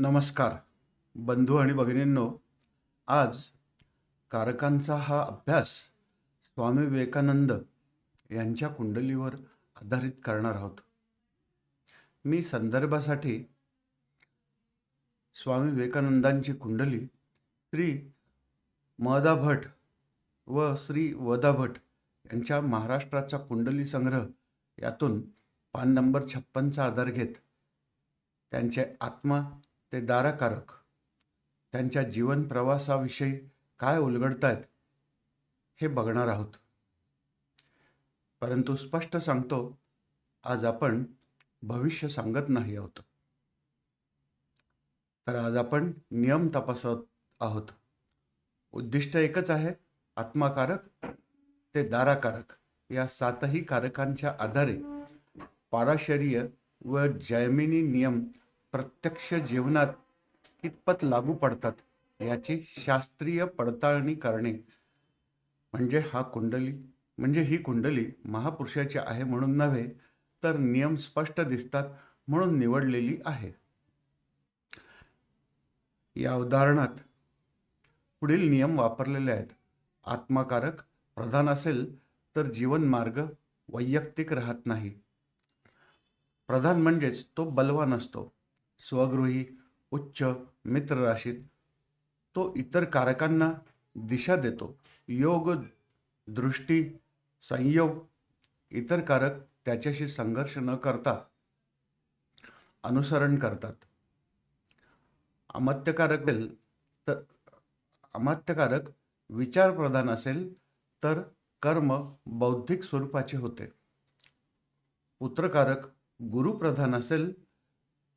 नमस्कार. बंधू आणि भगिनींनो आज कारकांचा हा अभ्यास स्वामी विवेकानंद यांच्या कुंडलीवर आधारित करणार आहोत. मी संदर्भासाठी स्वामी विवेकानंदांची कुंडली श्री मदा भट व श्री वदा भट यांच्या महाराष्ट्राचा कुंडली संग्रह यातून पान नंबर छप्पनचा आधार घेत त्यांचे आत्मा ते दाराकारक. त्यांच्या जीवन प्रवासाविषयी काय उलगडतायत हे बघणार आहोत. परंतु स्पष्ट सांगतो आज आपण भविष्य सांगत नाही आहोत. तर आज आपण नियम तपासत आहोत. उद्दिष्ट एकच आहे आत्माकारक ते दाराकारक. या सातही कारकांच्या आधारे पाराशरीय व जैमिनी नियम प्रत्यक्ष जीवनात कितपत लागू पडतात याची शास्त्रीय पडताळणी करणे. म्हणजे हा कुंडली म्हणजे ही कुंडली महापुरुषाची आहे म्हणून नव्हे तर नियम स्पष्ट दिसतात म्हणून निवडलेली आहे. या उदाहरणात पुढील नियम वापरलेले आहेत. आत्माकारक प्रधान असेल तर जीवन मार्ग वैयक्तिक राहत नाही. प्रधान म्हणजेच तो बलवान असतो. स्वगृही उच्च मित्र राशीत तो इतर कारकांना दिशा देतो. योग दृष्टी संयोग इतर कारक त्याच्याशी संघर्ष न करता अनुसरण करतात. अमात्यकारक असेल तर अमात्यकारक विचारप्रधान असेल तर कर्म बौद्धिक स्वरूपाचे होते. पुत्रकारक गुरुप्रधान असेल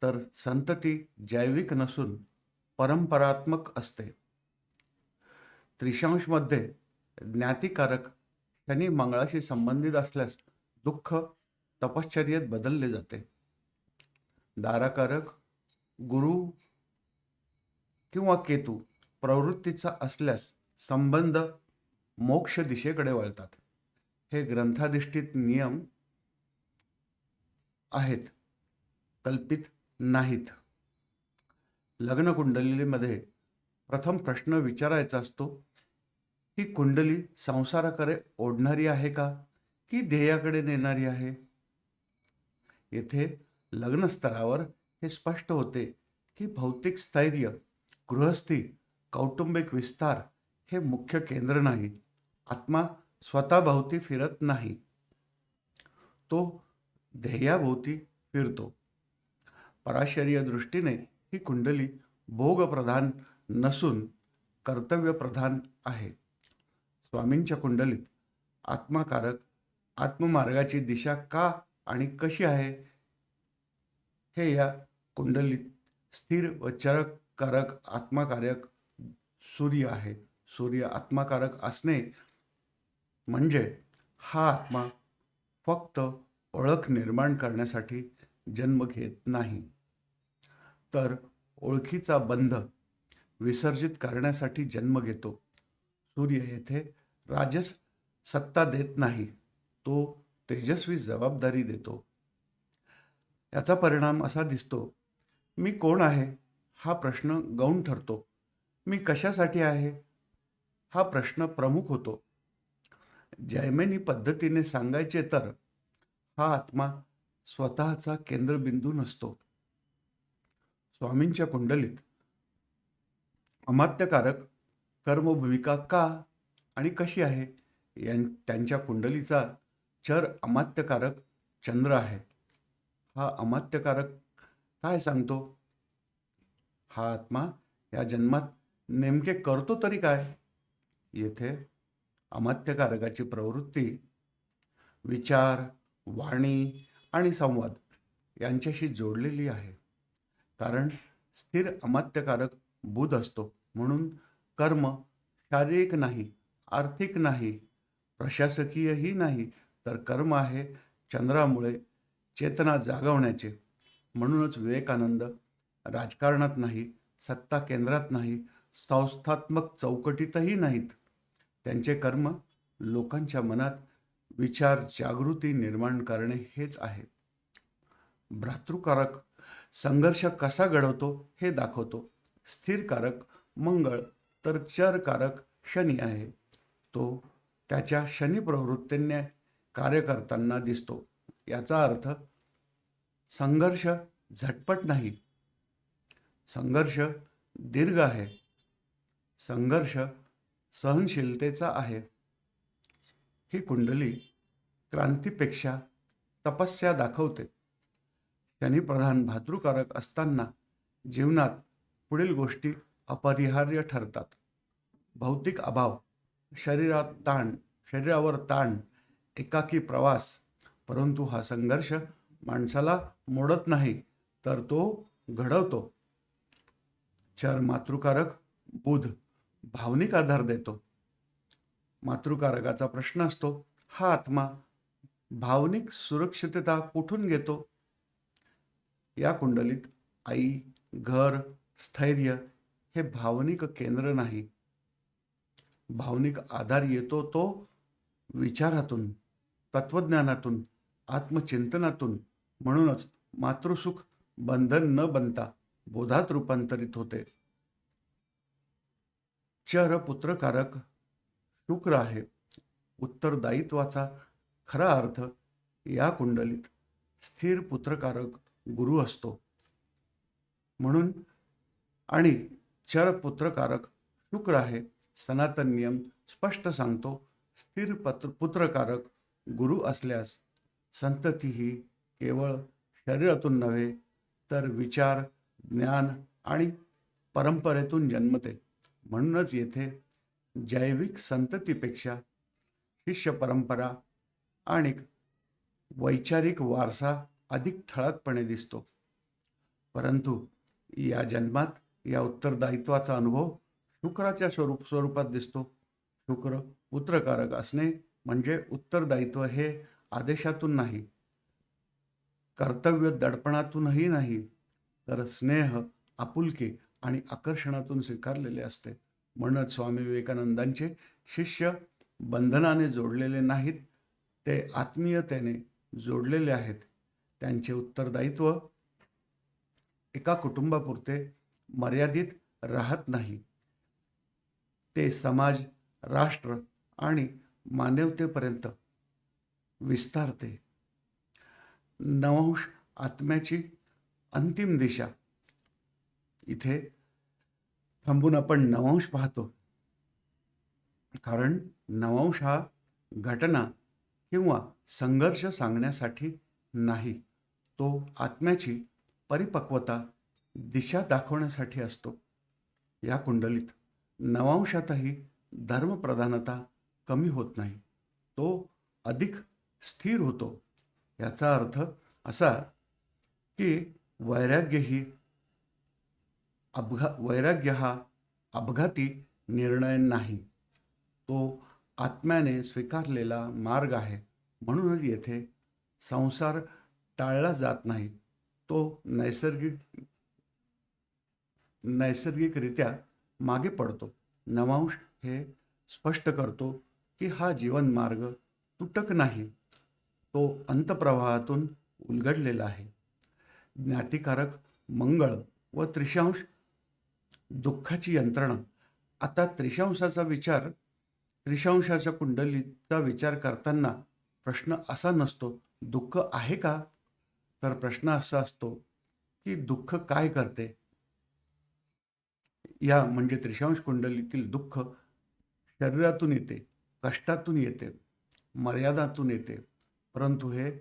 तर संतती जैविक नसून परंपरात्मक असते. त्रिशांशमध्ये ज्ञातिकारक शनी मंगळाशी संबंधित असल्यास दुःख तपश्चर्येत बदलले जाते. दाराकारक गुरु किंवा केतू प्रवृत्तीचा असल्यास संबंध मोक्ष दिशेकडे वळतात. हे ग्रंथाधिष्ठित नियम आहेत. कल्पित नाहीत. लग्न कुंडलीमध्ये प्रथम प्रश्न विचारायचा असतो ही कुंडली संसाराकडे ओढणारी आहे का? की ध्येयाकडे नेणारी आहे? येथे लग्नस्तरावर हे स्पष्ट होते की भौतिक स्थैर्य गृहस्थी कौटुंबिक विस्तार हे मुख्य केंद्र नाही. आत्मा स्वतःभोवती फिरत नाही. तो ध्येयाभोवती फिरतो. पराशरीय दृष्टीने ही कुंडली भोगप्रधान नसून कर्तव्यप्रधान आहे. स्वामींच्या कुंडलीत आत्माकारक आत्ममार्गाची दिशा का आणि कशी आहे? हे या कुंडलीत स्थिर व चरककारक आत्माकारक सूर्य आहे. सूर्य आत्माकारक असणे म्हणजे हा आत्मा फक्त ओळख निर्माण करण्यासाठी जन्म घेत नाही. तर ओळखीचा बंध विसर्जित करण्यासाठी जन्म घेतो. सूर्य येथे राजस सत्ता देत नाही तो तेजस्वी जबाबदारी देतो. याचा परिणाम असा दिसतो मी कोण आहे हा प्रश्न गौण ठरतो. मी कशासाठी आहे हा प्रश्न प्रमुख होतो. जैमेनी पद्धतीने सांगायचे तर हा आत्मा स्वतःचा केंद्रबिंदू नसतो. स्वामींच्या कुंडलीत. अमात्यकारक कर्मभूमिका का आणि कशी आहे? यां त्यांच्या कुंडलीचा चर अमात्यकारक चंद्र आहे. हा अमात्यकारक काय सांगतो? हा आत्मा या जन्मात नेमके करतो तरी काय? येथे अमात्यकारकाची प्रवृत्ती विचार वाणी आणि संवाद यांच्याशी जोडलेली आहे. कारण स्थिर अमात्यकारक बुध असतो. म्हणून कर्म शारीरिक नाही आर्थिक नाही प्रशासकीयही नाही तर कर्म आहे चंद्रामुळे चेतना जागवण्याचे. म्हणूनच विवेकानंद राजकारणात नाही सत्ता केंद्रात नाही संस्थात्मक चौकटीतही नाहीत. त्यांचे कर्म लोकांच्या मनात विचार जागृती निर्माण करणे हेच आहे. भ्रातृकारक संघर्ष कसा घडवतो हे दाखवतो. स्थिरकारक मंगळ तर चरकारक शनी आहे. तो त्याच्या शनी प्रवृत्तीने कार्य करताना दिसतो. याचा अर्थ संघर्ष झटपट नाही. संघर्ष दीर्घ आहे. संघर्ष सहनशीलतेचा आहे. ही कुंडली क्रांतीपेक्षा तपस्या दाखवते. त्यांनी प्रधान भातृकारक असताना जीवनात पुढील गोष्टी अपरिहार्य ठरतात. भौतिक अभाव शरीरात ताण शरीरावर ताण एकाकी प्रवास परंतु हा संघर्ष माणसाला मोडत नाही तर तो घडवतो. चर मातृकारक बुध भावनिक आधार देतो. मातृकारकाचा प्रश्न असतो हा आत्मा भावनिक सुरक्षितता कुठून घेतो? या कुंडलीत आई घर स्थैर्य हे भावनिक केंद्र नाही. भावनिक आधार येतो तो विचारातून तत्वज्ञानातून आत्मचिंतनातून. म्हणूनच मातृसुख बंधन न बनता बोधात रूपांतरित होते. चर पुत्रकारक शुक्र आहे. उत्तरदायित्वाचा खरा अर्थ या कुंडलीत स्थिर पुत्रकारक गुरु असतो. म्हणून आणि चर पुत्रकारक शुक्र आहे सनातन नियम स्पष्ट सांगतो. स्थिर पत्र पुत्रकारक गुरु असल्यास संतती ही केवळ शरीरातून नव्हे तर विचार ज्ञान आणि परंपरेतून जन्मते. म्हणूनच येथे जैविक संततीपेक्षा शिष्य परंपरा आणि वैचारिक वारसा अधिक ठळकपणे दिसतो. परंतु या जन्मात या उत्तरदायित्वाचा अनुभव शुक्राच्या स्वरूप स्वरूपात दिसतो. शुक्र पुत्रकारक असणे म्हणजे उत्तरदायित्व हे आदेशातून नाही कर्तव्य दडपणातूनही नाही तर स्नेह आपुलके आणि आकर्षणातून स्वीकारलेले असते. म्हणत स्वामी विवेकानंदांचे शिष्य बंधनाने जोडलेले नाहीत ते आत्मीयतेने जोडलेले आहेत. त्यांचे उत्तरदायित्व एका कुटुंबापुरते मर्यादित राहत नाही. ते समाज राष्ट्र आणि मानवतेपर्यंत विस्तारते. नवंश आत्म्याची अंतिम दिशा. इथे थांबून आपण नवंश पाहतो. कारण नवंश हा घटना किंवा संघर्ष सांगण्यासाठी नाही. तो आत्म्याची परिपक्वता दिशा दाखवण्यासाठी असतो. या कुंडलीत नवांशातही धर्मप्रधानता कमी होत नाही. तो अधिक स्थिर होतो. याचा अर्थ असा की वैराग्य ही अपघा वैराग्य हा अपघाती निर्णय नाही. तो आत्म्याने स्वीकारलेला मार्ग आहे. म्हणूनच येथे संसार टाळला जात नाही. तो नैसर्गिक नैसर्गिकरित्या मागे पडतो. नवांश हे स्पष्ट करतो की हा जीवन मार्ग तुटक नाही. तो अंतप्रवाहातून उलगडलेला आहे. ज्ञातिकारक मंगळ व त्रिशांश दुःखाची यंत्रणा. आता त्रिशांशाचा विचार त्रिशांशाच्या कुंडलीचा विचार करताना प्रश्न असा नसतो दुःख आहे का? तर प्रश्न असा असतो की दुःख काय करते? या म्हणजे त्रिशांश कुंडलीतील दुःख शरीरातून येते कष्टातून येते मर्यादातून येते. परंतु हे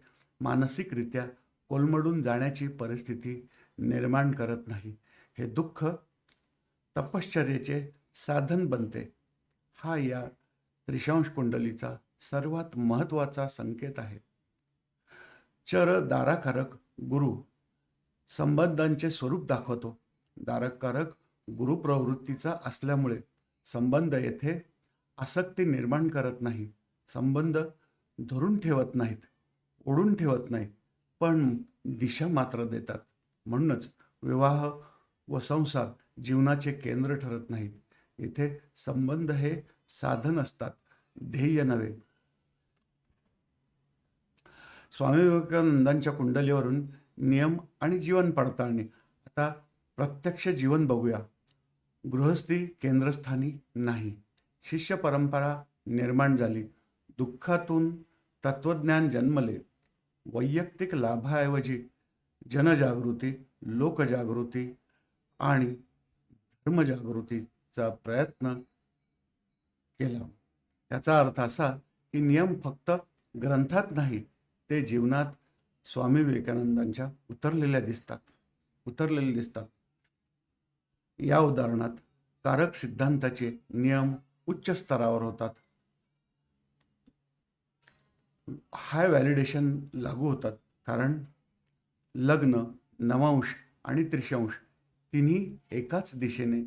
मानसिकरित्या कोलमडून जाण्याची परिस्थिती निर्माण करत नाही. हे दुःख तपश्चर्याचे साधन बनते. हा या त्रिशांश कुंडलीचा सर्वात महत्त्वाचा संकेत आहे. चर दाराकारक गुरु संबंधांचे स्वरूप दाखवतो. दारकारक गुरुप्रवृत्तीचा असल्यामुळे संबंध येथे आसक्ती निर्माण करत नाही. संबंध धरून ठेवत नाहीत ओढून ठेवत नाही पण दिशा मात्र देतात. म्हणूनच विवाह व संसार जीवनाचे केंद्र ठरत नाहीत. इथे संबंध हे साधन असतात ध्येय नव्हे स्वामी विवेकानंदांच्या कुंडलीवरून नियम आणि जीवन पडताळणी. आता प्रत्यक्ष जीवन बघूया. गृहस्थी केंद्रस्थानी नाही. शिष्य परंपरा निर्माण झाली. दुःखातून तत्वज्ञान जन्मले. वैयक्तिक लाभाऐवजी जनजागृती लोकजागृती आणि धर्मजागृतीचा प्रयत्न केला. याचा अर्थ असा की नियम फक्त ग्रंथात नाही ते जीवनात स्वामी विवेकानंदांच्या उतरलेल्या दिसतात उतरलेले दिसतात. या उदाहरणात कारक सिद्धांताचे नियम उच्च स्तरावर होतात. हाय व्हॅलिडेशन लागू होतात कारण लग्न नवांश आणि त्रिशांश तिन्ही एकाच दिशेने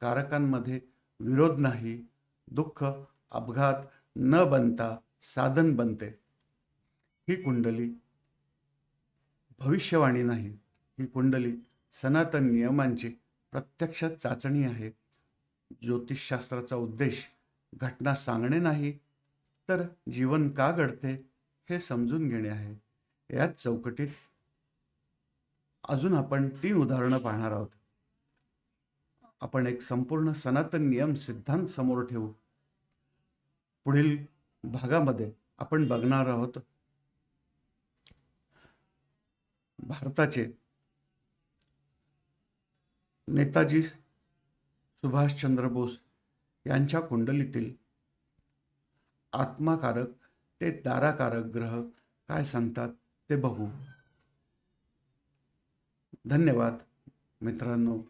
कारकांमध्ये विरोध नाही दुःख अपघात न बनता साधन बनते. ही कुंडली भविष्यवाणी नाही. ही कुंडली सनातन नियमांची प्रत्यक्ष चाचणी आहे. ज्योतिषशास्त्राचा उद्देश घटना सांगणे नाही तर जीवन का घडते हे समजून घेणे आहे. याच चौकटीत अजून आपण तीन उदाहरणं पाहणार आहोत. आपण एक संपूर्ण सनातन नियम सिद्धांत समोर ठेवू. पुढील भागामध्ये आपण बघणार आहोत भारताचे नेताजी सुभाषचंद्र बोस यांच्या कुंडलीतील आत्माकारक ते ताराकारक ग्रह काय सांगतात ते बघू. धन्यवाद मित्रांनो.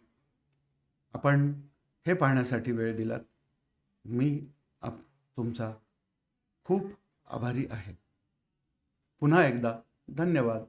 आपण हे पाहण्यासाठी वेळ दिलात. मी आप तुमचा खूप आभारी आहे. पुन्हा एकदा धन्यवाद.